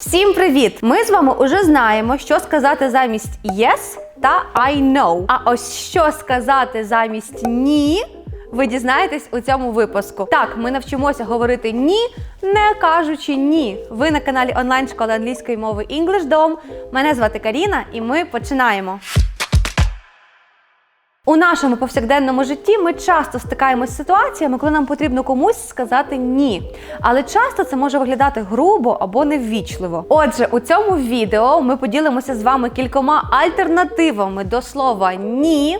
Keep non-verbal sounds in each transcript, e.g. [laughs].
Всім привіт! Ми з вами уже знаємо, що сказати замість yes та I know. А ось що сказати замість ні. Ви дізнаєтесь у цьому випуску. Так, ми навчимося говорити ні, не кажучи ні. Ви на каналі онлайн школи англійської мови EnglishDom. Мене звати Каріна, і ми починаємо. У нашому повсякденному житті ми часто стикаємося з ситуаціями, коли нам потрібно комусь сказати ні. Але часто це може виглядати грубо або неввічливо. Отже, у цьому відео ми поділимося з вами кількома альтернативами до слова ні.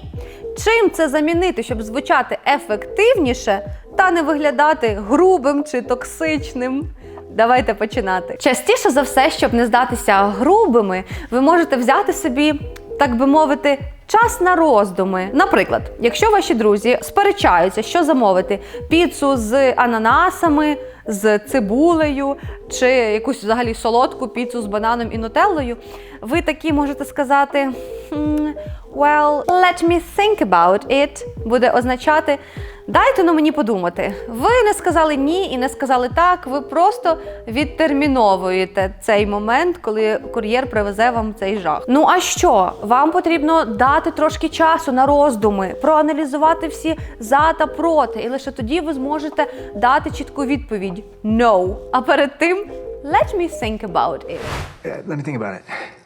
Чим це замінити, щоб звучати ефективніше та не виглядати грубим чи токсичним? Давайте починати. Частіше за все, щоб не здатися грубими, ви можете взяти собі, так би мовити, час на роздуми. Наприклад, якщо ваші друзі сперечаються, що замовити піцу з ананасами, з цибулею чи якусь взагалі солодку піцу з бананом і нутеллою, ви такі можете сказати. «Hmm, Well, let me think about it буде означати дайте ну мені подумати. Ви не сказали ні і не сказали так. Ви просто відтерміновуєте цей момент, коли кур'єр привезе вам цей жах. Ну а що? Вам потрібно дати трошки часу на роздуми, проаналізувати всі за та проти, і лише тоді ви зможете дати чітку відповідь no. А перед тим let me think about it. Uh, let me think about it.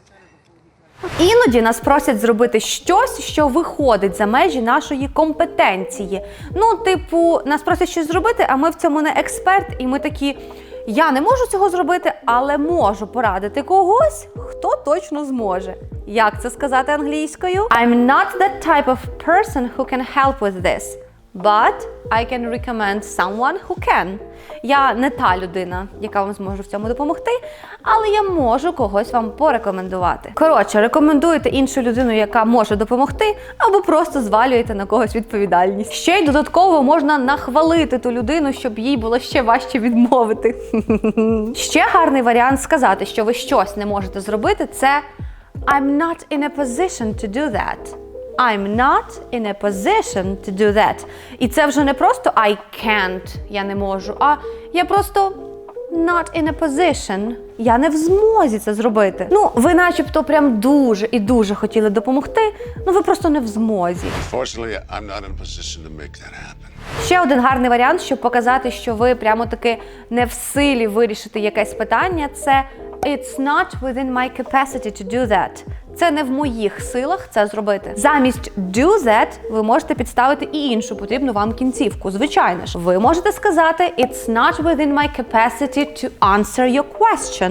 Іноді нас просять зробити щось, що виходить за межі нашої компетенції. Ну, типу, нас просять щось зробити, а ми в цьому не експерт, і ми такі. Я не можу цього зробити, але можу порадити когось, хто точно зможе. Як це сказати англійською? I'm not that type of person who can help with this. But I can recommend someone who can. Я не та людина, яка вам зможе в цьому допомогти, але я можу когось вам порекомендувати. Коротше, рекомендуєте іншу людину, яка може допомогти, або просто звалюєте на когось відповідальність. Ще й додатково можна нахвалити ту людину, щоб їй було ще важче відмовити. [laughs] Ще гарний варіант сказати, що ви щось не можете зробити, це I'm not in a position to do that. I'm not in a position to do that. І це вже не просто I can't, я не можу, а я просто not in a position. Я не в змозі це зробити. Ну, ви начебто прям дуже і дуже хотіли допомогти, ну ви просто не в змозі. I'm not in to make that happen. Ще один гарний варіант, щоб показати, що ви прямо таки не в силі вирішити якесь питання, це It's not within my capacity to do that. Це не в моїх силах це зробити. Замість do that ви можете підставити і іншу потрібну вам кінцівку. Звичайно ж, ви можете сказати It's not within my capacity to answer your question.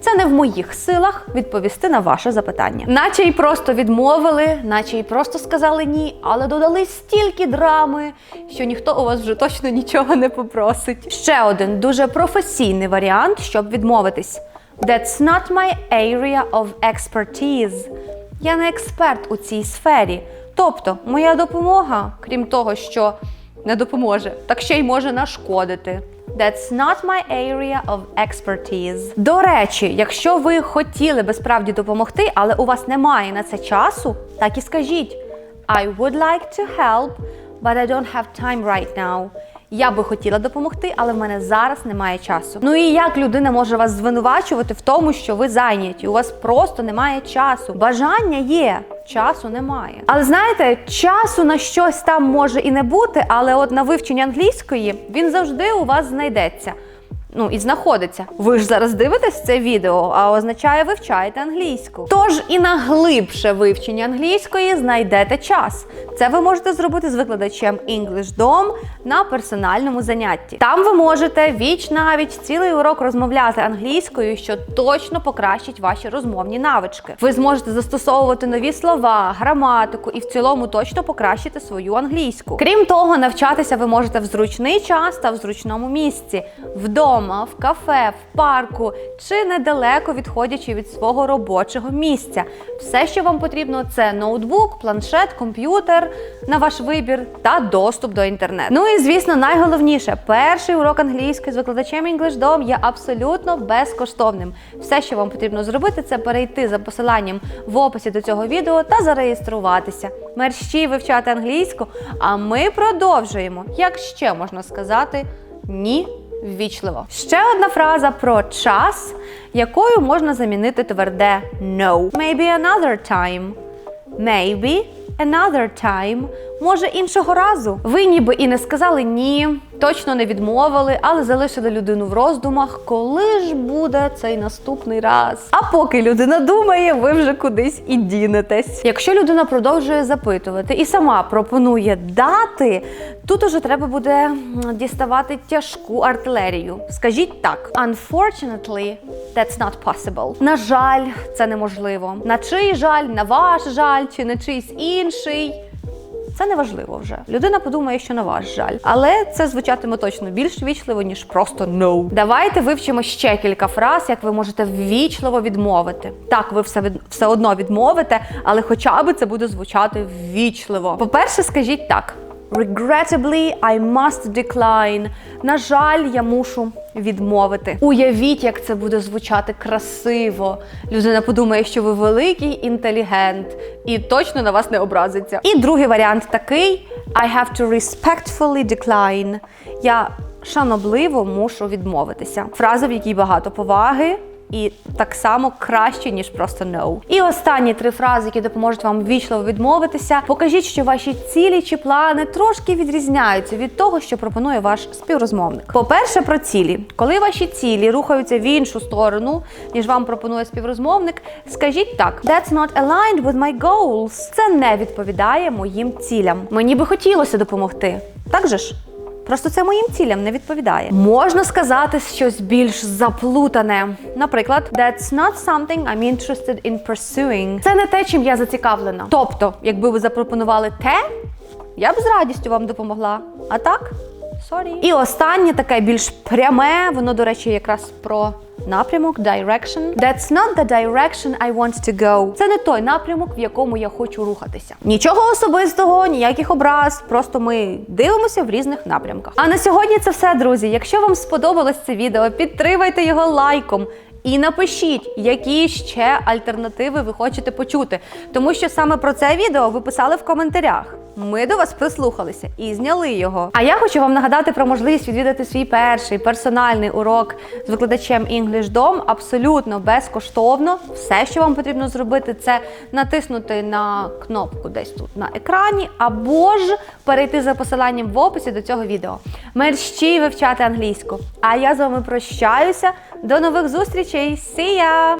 Це не в моїх силах відповісти на ваше запитання. Наче й просто відмовили, наче й просто сказали ні, але додали стільки драми, що ніхто у вас вже точно нічого не попросить. Ще один дуже професійний варіант, щоб відмовитись. That's not my area of expertise. Я не експерт у цій сфері. Тобто, моя допомога, крім того, що не допоможе, так ще й може нашкодити. That's not my area of expertise. До речі, якщо ви хотіли би справді допомогти, але у вас немає на це часу, так і скажіть. I would like to help, but I don't have time right now. Я би хотіла допомогти, але в мене зараз немає часу. Ну і як людина може вас звинувачувати в тому, що ви зайняті? У вас просто немає часу. Бажання є, часу немає. Але знаєте, часу на щось там може і не бути, але от на вивчення англійської він завжди у вас знайдеться. Ну і знаходиться. Ви ж зараз дивитесь це відео, а означає вивчаєте англійську. Тож і на глибше вивчення англійської знайдете час. Це ви можете зробити з викладачем EnglishDom на персональному занятті. Там ви можете віч навіть цілий урок розмовляти англійською, що точно покращить ваші розмовні навички. Ви зможете застосовувати нові слова, граматику і в цілому точно покращити свою англійську. Крім того, навчатися ви можете в зручний час та в зручному місці, вдома, в кафе, в парку чи недалеко відходячи від свого робочого місця. Все, що вам потрібно, це ноутбук, планшет, комп'ютер на ваш вибір та доступ до інтернету. Ну і звісно, найголовніше, перший урок англійської з викладачем EnglishDom є абсолютно безкоштовним. Все, що вам потрібно зробити, це перейти за посиланням в описі до цього відео та зареєструватися. Мерщі вивчати англійську, а ми продовжуємо. Як ще можна сказати ні ввічливо. Ще одна фраза про час, якою можна замінити тверде no. Maybe another time. Maybe another time. Може, іншого разу. Ви ніби і не сказали ні, точно не відмовили, але залишили людину в роздумах, коли ж буде цей наступний раз. А поки людина думає, ви вже кудись і дінетесь. Якщо людина продовжує запитувати і сама пропонує дати, тут уже треба буде діставати тяжку артилерію. Скажіть так: Unfortunately, that's not possible. На жаль, це неможливо. На чий жаль, на ваш жаль, чи на чийсь інший. Це не важливо вже. Людина подумає, що на ваш жаль, але це звучатиме точно більш вічливо, ніж просто no. Давайте вивчимо ще кілька фраз, як ви можете ввічливо відмовити. Так, ви все від все одно відмовите, але хоча б це буде звучати ввічливо. По-перше, скажіть так. Regrettably, I must decline. На жаль, я мушу відмовити. Уявіть, як це буде звучати красиво. Людина подумає, що ви великий інтелігент і точно на вас не образиться. І другий варіант такий: I have to respectfully decline. Я шанобливо мушу відмовитися. Фраза, в якій багато поваги. І так само краще, ніж просто no. І останні три фрази, які допоможуть вам ввічливо відмовитися. Покажіть, що ваші цілі чи плани трошки відрізняються від того, що пропонує ваш співрозмовник. По-перше, про цілі. Коли ваші цілі рухаються в іншу сторону, ніж вам пропонує співрозмовник, скажіть так: That's not aligned with my goals. Це не відповідає моїм цілям. Мені би хотілося допомогти. Так же ж? Просто це моїм цілям не відповідає. Можна сказати щось більш заплутане. Наприклад, that's not something I'm interested in pursuing. Це не те, чим я зацікавлена. Тобто, якби ви запропонували те, я б з радістю вам допомогла. А так? Sorry. І останнє таке більш пряме, воно, до речі, якраз про напрямок, direction. That's not the direction I want to go. Це не той напрямок, в якому я хочу рухатися. Нічого особистого, ніяких образ. Просто ми дивимося в різних напрямках. А на сьогодні це все, друзі. Якщо вам сподобалось це відео, підтримайте його лайком. І напишіть, які ще альтернативи ви хочете почути, тому що саме про це відео ви писали в коментарях. Ми до вас прислухалися і зняли його. А я хочу вам нагадати про можливість відвідати свій перший персональний урок з викладачем EnglishDom абсолютно безкоштовно. Все, що вам потрібно зробити, це натиснути на кнопку десь тут на екрані, або ж перейти за посиланням в описі до цього відео. Мерщій вивчати англійську. А я з вами прощаюся. До нових зустрічей. See ya!